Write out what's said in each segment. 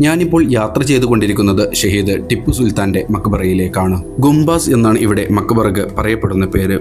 ഞാനിപ്പോൾ യാത്ര ചെയ്തുകൊണ്ടിരിക്കുന്നത് ഷഹീദ് ടിപ്പു സുൽത്താന്റെ മക്ബറയിലേക്കാണ്. ഗുംബാസ് എന്നാണ് ഇവിടെ മക്ബറക്ക് പറയപ്പെടുന്ന പേര്.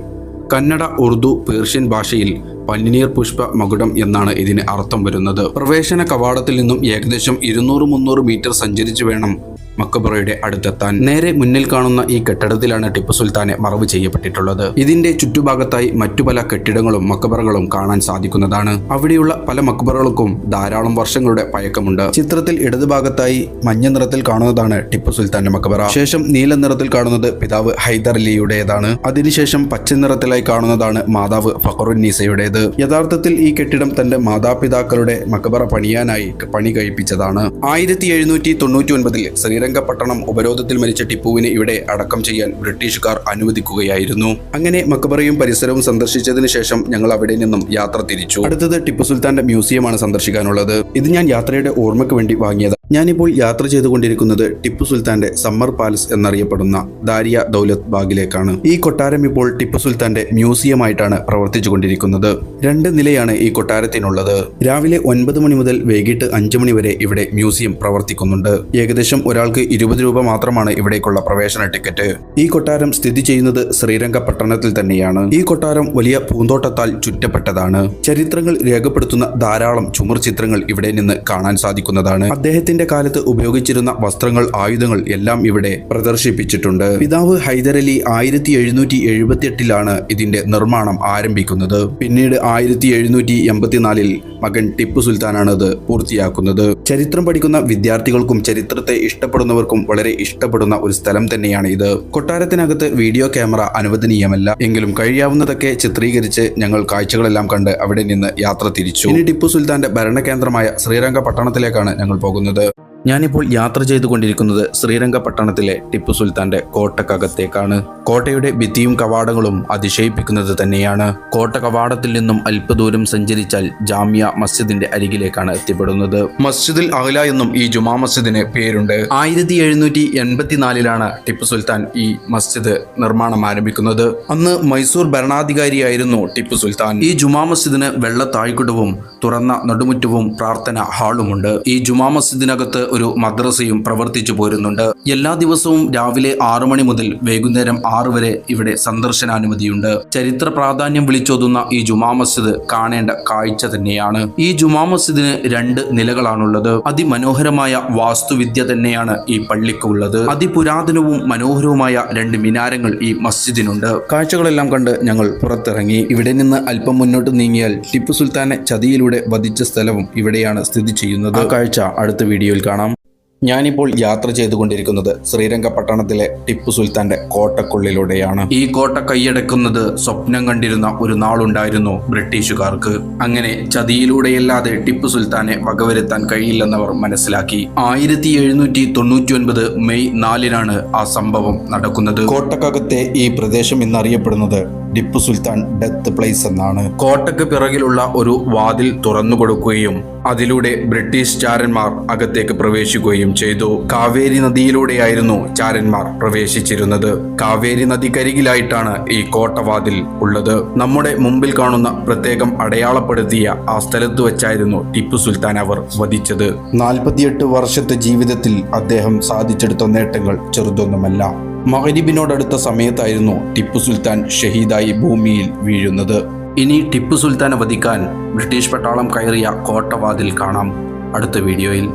കന്നഡ ഉറുദു പേർഷ്യൻ ഭാഷയിൽ പന്നിനീർ പുഷ്പ മകുടം എന്നാണ് ഇതിന് അർത്ഥം വരുന്നത്. പ്രവേശന കവാടത്തിൽ നിന്നും ഏകദേശം ഇരുന്നൂറ് മുന്നൂറ് മീറ്റർ സഞ്ചരിച്ചു വേണം മക്കബറയുടെ അടുത്തെത്താൻ. നേരെ മുന്നിൽ കാണുന്ന ഈ കെട്ടിടത്തിലാണ് ടിപ്പു സുൽത്താനെ മറവ് ചെയ്യപ്പെട്ടിട്ടുള്ളത്. ഇതിന്റെ ചുറ്റുഭാഗത്തായി മറ്റു പല കെട്ടിടങ്ങളും മക്കബറകളും കാണാൻ സാധിക്കുന്നതാണ്. അവിടെയുള്ള പല മക്കബറകൾക്കും ധാരാളം വർഷങ്ങളുടെ പഴക്കമുണ്ട്. ചിത്രത്തിൽ ഇടതുഭാഗത്തായി മഞ്ഞ നിറത്തിൽ കാണുന്നതാണ് ടിപ്പു സുൽത്താന്റെ മക്കബറ ശേഷം നീല നിറത്തിൽ കാണുന്നത് പിതാവ് ഹൈദർ അലിയുടേതാണ്. അതിനുശേഷം പച്ച നിറത്തിലായി കാണുന്നതാണ് മാതാവ് ഫഖറുന്നീസയുടേത്. യഥാർത്ഥത്തിൽ ഈ കെട്ടിടം തന്റെ മാതാപിതാക്കളുടെ മക്ബറ പണിയാനായി പണി കഴിപ്പിച്ചതാണ്. ആയിരത്തി എഴുന്നൂറ്റി തൊണ്ണൂറ്റി ഒൻപതിൽ ശ്രീരംഗപട്ടണം ഉപരോധത്തിൽ മരിച്ച ടിപ്പുവിനെ ഇവിടെ അടക്കം ചെയ്യാൻ ബ്രിട്ടീഷുകാർ അനുവദിക്കുകയായിരുന്നു. അങ്ങനെ മക്ബറയും പരിസരവും സന്ദർശിച്ചതിന് ശേഷം ഞങ്ങൾ അവിടെ നിന്നും യാത്ര തിരിച്ചു. അടുത്തത് ടിപ്പു സുൽത്താന്റെ മ്യൂസിയമാണ് സന്ദർശിക്കാനുള്ളത്. ഇത് ഞാൻ യാത്രയുടെ ഓർമ്മയ്ക്ക് വേണ്ടി വാങ്ങിയത്. ഞാനിപ്പോൾ യാത്ര ചെയ്തുകൊണ്ടിരിക്കുന്നത് ടിപ്പു സുൽത്താന്റെ സമ്മർ പാലസ് എന്നറിയപ്പെടുന്ന ദാരിയ ദൗലത്ത് ബാഗിലേക്കാണ്. ഈ കൊട്ടാരം ഇപ്പോൾ ടിപ്പു സുൽത്താന്റെ മ്യൂസിയമായിട്ടാണ് പ്രവർത്തിച്ചു കൊണ്ടിരിക്കുന്നത് രണ്ട് നിലയാണ് ഈ കൊട്ടാരത്തിനുള്ളത്. രാവിലെ ഒൻപത് മണി മുതൽ വൈകിട്ട് അഞ്ചു മണി വരെ ഇവിടെ മ്യൂസിയം പ്രവർത്തിക്കുന്നുണ്ട്. ഏകദേശം ഒരാൾക്ക് ഇരുപത് രൂപ മാത്രമാണ് ഇവിടേക്കുള്ള പ്രവേശന ടിക്കറ്റ്. ഈ കൊട്ടാരം സ്ഥിതി ചെയ്യുന്നത് ശ്രീരംഗപട്ടണത്തിൽ തന്നെയാണ്. ഈ കൊട്ടാരം വലിയ പൂന്തോട്ടത്താൽ ചുറ്റപ്പെട്ടതാണ്. ചരിത്രങ്ങൾ രേഖപ്പെടുത്തുന്ന ധാരാളം ചുമർ ചിത്രങ്ങൾ ഇവിടെ നിന്ന് കാണാൻ സാധിക്കുന്നതാണ്. അദ്ദേഹത്തിന്റെ കാലത്ത് ഉപയോഗിച്ചിരുന്ന വസ്ത്രങ്ങൾ ആയുധങ്ങൾ എല്ലാം ഇവിടെ പ്രദർശിപ്പിച്ചിട്ടുണ്ട്. പിതാവ് ഹൈദരലി ആയിരത്തി എഴുന്നൂറ്റി എഴുപത്തി എട്ടിലാണ് ഇതിന്റെ നിർമ്മാണം ആരംഭിക്കുന്നത്. പിന്നീട് ആയിരത്തി എഴുന്നൂറ്റി എൺപത്തിനാലിൽ മകൻ ടിപ്പു സുൽത്താനാണ് അത് പൂർത്തിയാക്കുന്നത്. ചരിത്രം പഠിക്കുന്ന വിദ്യാർത്ഥികൾക്കും ചരിത്രത്തെ ഇഷ്ടപ്പെടുന്നവർക്കും വളരെ ഇഷ്ടപ്പെടുന്ന ഒരു സ്ഥലം തന്നെയാണ് ഇത്. കൊട്ടാരത്തിനകത്ത് വീഡിയോ ക്യാമറ അനുവദനീയമല്ല. എങ്കിലും കഴിയാവുന്നതൊക്കെ ചിത്രീകരിച്ച് ഞങ്ങൾ കാഴ്ചകളെല്ലാം കണ്ട് അവിടെ നിന്ന് യാത്ര തിരിച്ചു. ഇനി ടിപ്പു സുൽത്താന്റെ ഭരണകേന്ദ്രമായ ശ്രീരംഗപട്ടണത്തിലേക്കാണ് ഞങ്ങൾ പോകുന്നത്. ഞാനിപ്പോൾ യാത്ര ചെയ്തുകൊണ്ടിരിക്കുന്നത് ശ്രീരംഗപട്ടണത്തിലെ ടിപ്പു സുൽത്താന്റെ കോട്ടക്കകത്തേക്കാണ്. കോട്ടയുടെ ഭിത്തിയും കവാടങ്ങളും അതിശയിപ്പിക്കുന്നത് തന്നെയാണ്. കോട്ട കവാടത്തിൽ നിന്നും അല്പദൂരം സഞ്ചരിച്ചാൽ ജാമ്യ മസ്ജിദിന്റെ അരികിലേക്കാണ് എത്തിപ്പെടുന്നത്. മസ്ജിദിൽ അഹ്ല എന്നും ഈ ജുമാ മസ്ജിദിന് പേരുണ്ട്. ആയിരത്തി എഴുന്നൂറ്റി എൺപത്തിനാലിലാണ് ടിപ്പു സുൽത്താൻ ഈ മസ്ജിദ് നിർമ്മാണം ആരംഭിക്കുന്നത്. അന്ന് മൈസൂർ ഭരണാധികാരിയായിരുന്നു ടിപ്പു സുൽത്താൻ. ഈ ജുമാ മസ്ജിദിന് വെള്ള താഴ്ക്കുടവും തുറന്ന നടുമുറ്റവും പ്രാർത്ഥന ഹാളുമുണ്ട്. ഈ ജുമാ മസ്ജിദിനകത്ത് ഒരു മദ്രസയും പ്രവർത്തിച്ചു പോരുന്നുണ്ട്. എല്ലാ ദിവസവും രാവിലെ ആറു മണി മുതൽ വൈകുന്നേരം ആറു വരെ ഇവിടെ സന്ദർശനാനുമതിയുണ്ട്. ചരിത്ര പ്രാധാന്യം വിളിച്ചോതുന്ന ഈ ജുമാ മസ്ജിദ് കാണേണ്ട കാഴ്ച തന്നെയാണ്. ഈ ജുമാ മസ്ജിദിന് രണ്ട് നിലകളാണുള്ളത്. അതിമനോഹരമായ വാസ്തുവിദ്യ തന്നെയാണ് ഈ പള്ളിക്കുള്ളത് അതിപുരാതനവും മനോഹരവുമായ രണ്ട് മിനാരങ്ങൾ ഈ മസ്ജിദിനുണ്ട്. കാഴ്ചകളെല്ലാം കണ്ട് ഞങ്ങൾ പുറത്തിറങ്ങി. ഇവിടെ നിന്ന് അല്പം മുന്നോട്ട് നീങ്ങിയാൽ ടിപ്പു സുൽത്താനെ ചതിയിലൂടെ വധിച്ച സ്ഥലവും ഇവിടെയാണ് സ്ഥിതി ചെയ്യുന്നത്. കാഴ്ച അടുത്ത വീഡിയോയിൽ കാണാം. ഞാനിപ്പോൾ യാത്ര ചെയ്തുകൊണ്ടിരിക്കുന്നത് ശ്രീരംഗപട്ടണത്തിലെ ടിപ്പു സുൽത്താന്റെ കോട്ടക്കുള്ളിലൂടെയാണ്. ഈ കോട്ട കൈയടക്കുന്നത് സ്വപ്നം കണ്ടിരുന്ന ഒരു നാളുണ്ടായിരുന്നു ബ്രിട്ടീഷുകാർക്ക്. അങ്ങനെ ചതിയിലൂടെയല്ലാതെ ടിപ്പു സുൽത്താനെ വകവരുത്താൻ കഴിയില്ലെന്നവർ മനസ്സിലാക്കി. ആയിരത്തി എഴുന്നൂറ്റി തൊണ്ണൂറ്റി ഒൻപത് മെയ് നാലിനാണ് ആ സംഭവം നടക്കുന്നത്. കോട്ടക്കകത്തെ ഈ പ്രദേശം ഇന്നറിയപ്പെടുന്നത് ടിപ്പു സുൽത്താൻ ഡെത്ത് പ്ലേസ് എന്നാണ്. കോട്ടയ്ക്ക് പിറകിലുള്ള ഒരു വാതിൽ തുറന്നു കൊടുക്കുകയും അതിലൂടെ ബ്രിട്ടീഷ് ചാരന്മാർ അകത്തേക്ക് പ്രവേശിക്കുകയും ചെയ്തു. കാവേരി നദിയിലൂടെയായിരുന്നു ചാരന്മാർ പ്രവേശിച്ചിരുന്നത്. കാവേരി നദിക്കരികിലായിട്ടാണ് ഈ കോട്ടവാതിൽ ഉള്ളത്. നമ്മുടെ മുമ്പിൽ കാണുന്ന പ്രത്യേകം അടയാളപ്പെടുത്തിയ ആ സ്ഥലത്ത് വെച്ചായിരുന്നു ടിപ്പു സുൽത്താൻ അവർ വധിച്ചത്. നാൽപ്പത്തിയെട്ട് വർഷത്തെ ജീവിതത്തിൽ അദ്ദേഹം സാധിച്ചെടുത്ത നേട്ടങ്ങൾ ചെറുതൊന്നുമല്ല. മഹരിബിനോടടുത്ത സമയത്തായിരുന്നു ടിപ്പു സുൽത്താൻ ഷഹീദായി ഭൂമിയിൽ വീഴുന്നത്. ഇനി ടിപ്പു സുൽത്താനെ വധിക്കാൻ ബ്രിട്ടീഷ് പട്ടാളം കയറിയ കോട്ടവാതിൽ കാണാം അടുത്ത വീഡിയോയിൽ.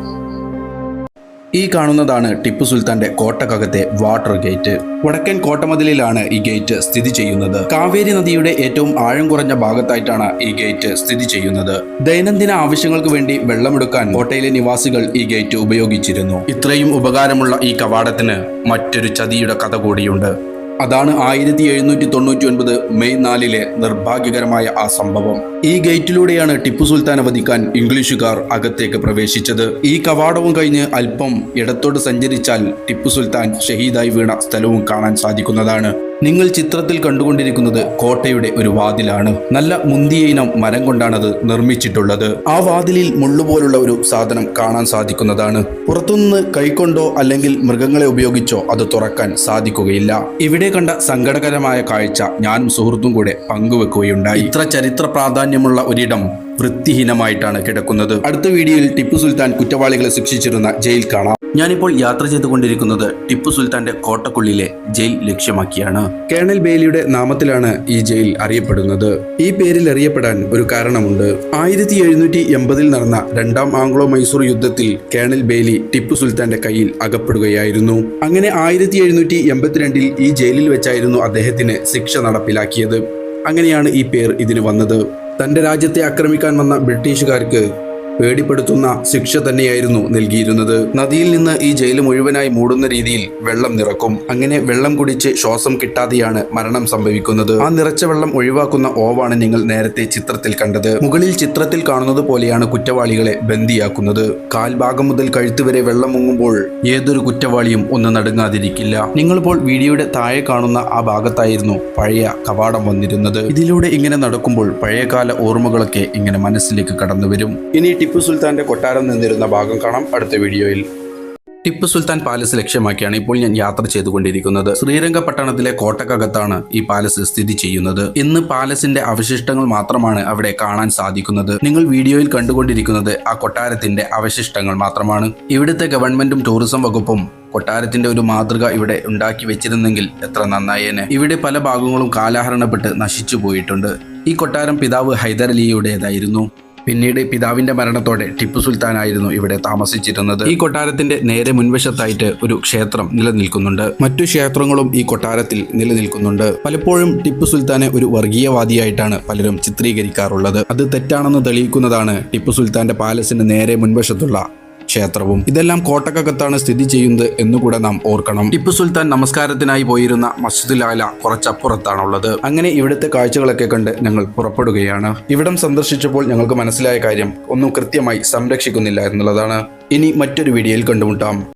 ഈ കാണുന്നതാണ് ടിപ്പു സുൽത്താന്റെ കോട്ടക്കകത്തെ വാട്ടർ ഗേറ്റ്. വടക്കൻ കോട്ടമതിലിലാണ് ഈ ഗേറ്റ് സ്ഥിതി ചെയ്യുന്നത്. കാവേരി നദിയുടെ ഏറ്റവും ആഴം കുറഞ്ഞ ഭാഗത്തായിട്ടാണ് ഈ ഗേറ്റ് സ്ഥിതി ചെയ്യുന്നത്. ദൈനംദിന ആവശ്യങ്ങൾക്ക് വേണ്ടി വെള്ളമെടുക്കാൻ കോട്ടയിലെ നിവാസികൾ ഈ ഗേറ്റ് ഉപയോഗിച്ചിരുന്നു. ഇത്രയും ഉപകാരമുള്ള ഈ കവാടത്തിന് മറ്റൊരു ചതിയുടെ കഥ കൂടിയുണ്ട്. അതാണ് ആയിരത്തി എഴുന്നൂറ്റി തൊണ്ണൂറ്റി ഒൻപത് മെയ് നാലിലെ നിർഭാഗ്യകരമായ ആ സംഭവം. ഈ ഗേറ്റിലൂടെയാണ് ടിപ്പു സുൽത്താനെ വധിക്കാൻ ഇംഗ്ലീഷുകാർ അകത്തേക്ക് പ്രവേശിച്ചത്. ഈ കവാടവും കഴിഞ്ഞ് അല്പം ഇടത്തോട്ട് സഞ്ചരിച്ചാൽ ടിപ്പു സുൽത്താൻ ഷഹീദായി വീണ സ്ഥലവും കാണാൻ സാധിക്കുന്നതാണ്. നിങ്ങൾ ചിത്രത്തിൽ കണ്ടുകൊണ്ടിരിക്കുന്നത് കോട്ടയുടെ ഒരു വാതിലാണ്. നല്ല മുന്തിയ ഇനം മരം കൊണ്ടാണത് നിർമ്മിച്ചിട്ടുള്ളത്. ആ വാതിലിൽ മുള്ളുപോലുള്ള ഒരു സാധനം കാണാൻ സാധിക്കുന്നതാണ്. പുറത്തുനിന്ന് കൈക്കൊണ്ടോ അല്ലെങ്കിൽ മൃഗങ്ങളെ ഉപയോഗിച്ചോ അത് തുറക്കാൻ സാധിക്കുകയില്ല. ഇവിടെ കണ്ട സങ്കടകരമായ കാഴ്ച ഞാനും സുഹൃത്തും കൂടെ പങ്കുവെക്കുകയുണ്ടായി. ഇത്ര ചരിത്ര പ്രാധാന്യമുള്ള ഒരിടം വൃത്തിഹീനമായിട്ടാണ് കിടക്കുന്നത്. അടുത്ത വീഡിയോയിൽ ടിപ്പു സുൽത്താൻ കുറ്റവാളികളെ ശിക്ഷിച്ചിരുന്ന ജയിൽ കാണാം. ഞാനിപ്പോൾ യാത്ര ചെയ്തുകൊണ്ടിരിക്കുന്നത് ടിപ്പു സുൽത്താന്റെ കോട്ടക്കുള്ളിലെ ജയിൽ ലക്ഷ്യമാക്കിയാണ്. കേണൽ ബേലിയുടെ നാമത്തിലാണ് ഈ ജയിൽ അറിയപ്പെടുന്നത്. ഈ പേരിൽ അറിയപ്പെടാൻ ഒരു കാരണമുണ്ട്. ആയിരത്തി എഴുന്നൂറ്റി എൺപതിൽ നടന്ന രണ്ടാം ആംഗ്ലോ മൈസൂർ യുദ്ധത്തിൽ കേണൽ ബേലി ടിപ്പു സുൽത്താന്റെ കയ്യിൽ അകപ്പെടുകയായിരുന്നു. അങ്ങനെ ആയിരത്തി എഴുന്നൂറ്റി എൺപത്തിരണ്ടിൽ ഈ ജയിലിൽ വെച്ചായിരുന്നു അദ്ദേഹത്തിന് ശിക്ഷ നടപ്പിലാക്കിയത്. അങ്ങനെയാണ് ഈ പേർ ഇതിന് വന്നത്. തന്റെ രാജ്യത്തെ ആക്രമിക്കാൻ വന്ന ബ്രിട്ടീഷുകാർക്ക് പേടിപ്പെടുത്തുന്ന ശിക്ഷ തന്നെയായിരുന്നു നൽകിയിരുന്നത്. നദിയിൽ നിന്ന് ഈ ജയിൽ മുഴുവനായി മൂടുന്ന രീതിയിൽ വെള്ളം നിറക്കും. അങ്ങനെ വെള്ളം കുടിച്ച് ശ്വാസം കിട്ടാതെയാണ് മരണം സംഭവിക്കുന്നത്. ആ നിറച്ച വെള്ളം ഒഴിവാക്കുന്ന ഓവാണ് നിങ്ങൾ നേരത്തെ ചിത്രത്തിൽ കണ്ടത്. മുകളിൽ ചിത്രത്തിൽ കാണുന്നത് പോലെയാണ് കുറ്റവാളികളെ ബന്ദിയാക്കുന്നത്. കാൽഭാഗം മുതൽ കഴുത്ത് വരെ വെള്ളം മുങ്ങുമ്പോൾ ഏതൊരു കുറ്റവാളിയും ഒന്ന് നടുങ്ങാതിരിക്കില്ല. നിങ്ങളിപ്പോൾ വീഡിയോയുടെ താഴെ കാണുന്ന ആ ഭാഗത്തായിരുന്നു പഴയ കവാടം വന്നിരുന്നത്. ഇതിലൂടെ ഇങ്ങനെ നടക്കുമ്പോൾ പഴയകാല ഓർമ്മകളൊക്കെ ഇങ്ങനെ മനസ്സിലേക്ക് കടന്നു വരും ഇനി ടിപ്പു സുൽത്താന്റെ കൊട്ടാരം നിന്നിരുന്ന ഭാഗം കാണാം അടുത്ത വീഡിയോയിൽ. ടിപ്പു സുൽത്താൻ പാലസ് ലക്ഷ്യമാക്കിയാണ് ഇപ്പോൾ ഞാൻ യാത്ര ചെയ്തുകൊണ്ടിരിക്കുന്നത്. ശ്രീരംഗപട്ടണത്തിലെ കോട്ടക്കകത്താണ് ഈ പാലസ് സ്ഥിതി ചെയ്യുന്നത്. ഇന്ന് പാലസിന്റെ അവശിഷ്ടങ്ങൾ മാത്രമാണ് അവിടെ കാണാൻ സാധിക്കുന്നത്. നിങ്ങൾ വീഡിയോയിൽ കണ്ടുകൊണ്ടിരിക്കുന്നത് ആ കൊട്ടാരത്തിന്റെ അവശിഷ്ടങ്ങൾ മാത്രമാണ്. ഇവിടുത്തെ ഗവൺമെന്റും ടൂറിസം വകുപ്പും കൊട്ടാരത്തിന്റെ ഒരു മാതൃക ഇവിടെ ഉണ്ടാക്കി വെച്ചിരുന്നെങ്കിൽ എത്ര നന്നായേനെ. ഇവിടെ പല ഭാഗങ്ങളും കാലാഹരണപ്പെട്ട് നശിച്ചു പോയിട്ടുണ്ട്. ഈ കൊട്ടാരം പിതാവ് ഹൈദരലിയുടേതായിരുന്നു. പിന്നീട് പിതാവിന്റെ മരണത്തോടെ ടിപ്പു സുൽത്താനായിരുന്നു ഇവിടെ താമസിച്ചിരുന്നത്. ഈ കൊട്ടാരത്തിന്റെ നേരെ മുൻവശത്തായിട്ട് ഒരു ക്ഷേത്രം നിലനിൽക്കുന്നുണ്ട്. മറ്റു ക്ഷേത്രങ്ങളും ഈ കൊട്ടാരത്തിൽ നിലനിൽക്കുന്നുണ്ട്. പലപ്പോഴും ടിപ്പു സുൽത്താനെ ഒരു വർഗീയവാദിയായിട്ടാണ് പലരും ചിത്രീകരിക്കാറുള്ളത്. അത് തെറ്റാണെന്ന് തെളിയിക്കുന്നതാണ് ടിപ്പു സുൽത്താന്റെ പാലസിന് നേരെ മുൻവശത്തുള്ള ക്ഷേത്രവും. ഇതെല്ലാം കോട്ടക്കകത്താണ് സ്ഥിതി ചെയ്യുന്നത് എന്നുകൂടെ നാം ഓർക്കണം. ടിപ്പു സുൽത്താൻ നമസ്കാരത്തിനായി പോയിരുന്ന മസ്ജിദുൽ ആല കുറച്ചപ്പുറത്താണുള്ളത്. അങ്ങനെ ഇവിടുത്തെ കാഴ്ചകളൊക്കെ കണ്ട് ഞങ്ങൾ പുറപ്പെടുകയാണ്. ഇവിടം സന്ദർശിച്ചപ്പോൾ ഞങ്ങൾക്ക് മനസ്സിലായ കാര്യം ഒന്നും കൃത്യമായി സംരക്ഷിക്കുന്നില്ല എന്നുള്ളതാണ്. ഇനി മറ്റൊരു വീഡിയോയിൽ കണ്ടുമുട്ടാം.